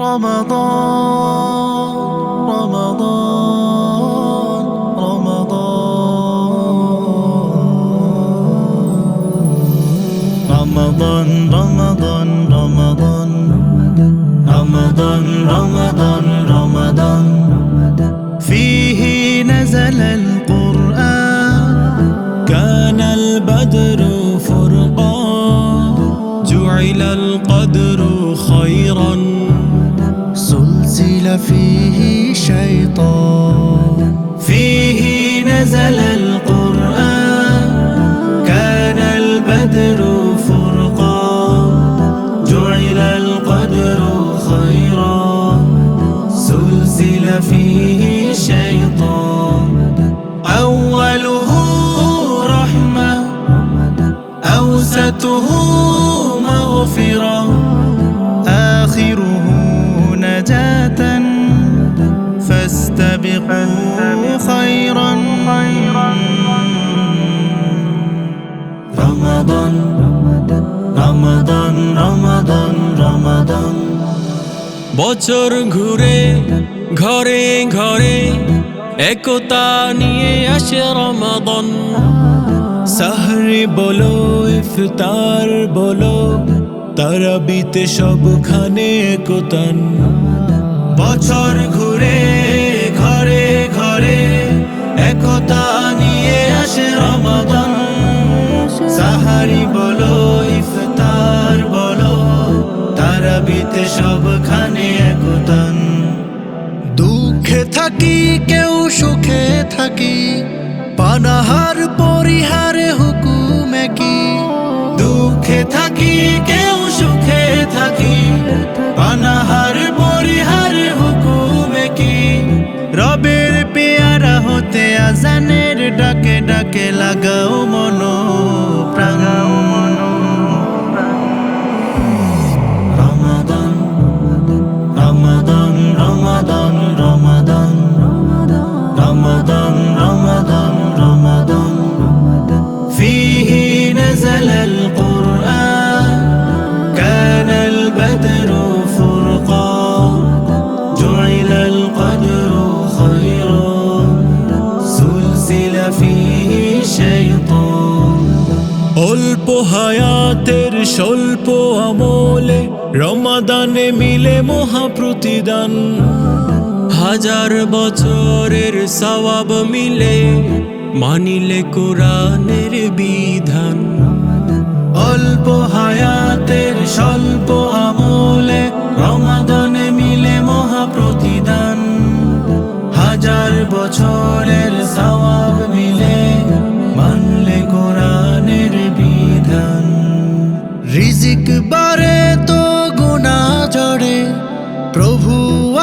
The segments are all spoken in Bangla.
رمضان رمضان رمضان. رمضان رمضان رمضان رمضان رمضان فيه نزل القرآن كان البدر فرقان جعل القدر فيه شيطان. فيه نزل القرآن كان البدر فرقان جعل القدر خيرا. سلسل فيه شيطان. أوله رحمة أوسته مغفرة. রমাদান রমাদান রমাদান বছর ঘুরে, ঘরে ঘরে একতা নিয়ে আসে রমাদন। সাহরি বলো, ইফতার বলো, তারাবিতে সবখানে একতান। বছর ঘুরে, ঘরে ঘরে একতা নিয়ে আসে রমাদন। সাহারি y অল্প হায়াতের স্বল্প আমলে রমাদানে মিলে মহা প্রতিদান হাজার বছরের সওয়াব মিলে মানিলে কোরআনের বিধান। অল্প হায়াতের স্বল্প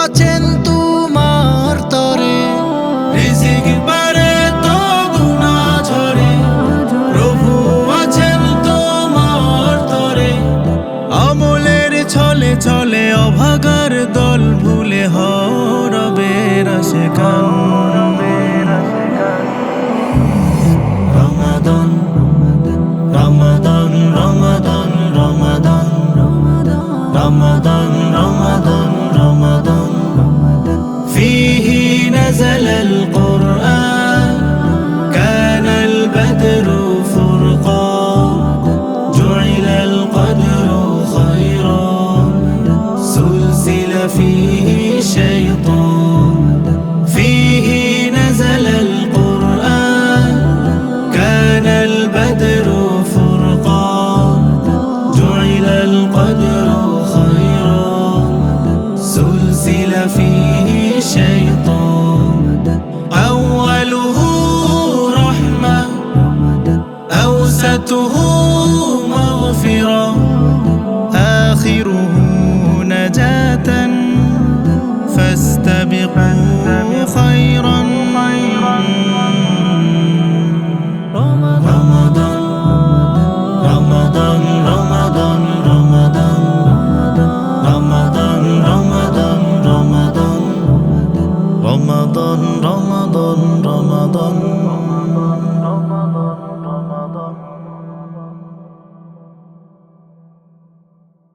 আছেন তোমার তরে। রিজিক পারে তো গুণা ঝরে। প্রভু তরে। আমলের ছলে ছলে অভাগার দল ভুলে হরবে রসে কান রমাদন রমাদন রমাদন। রমাদন রমাদন রমাদন। রমাদন রমাদন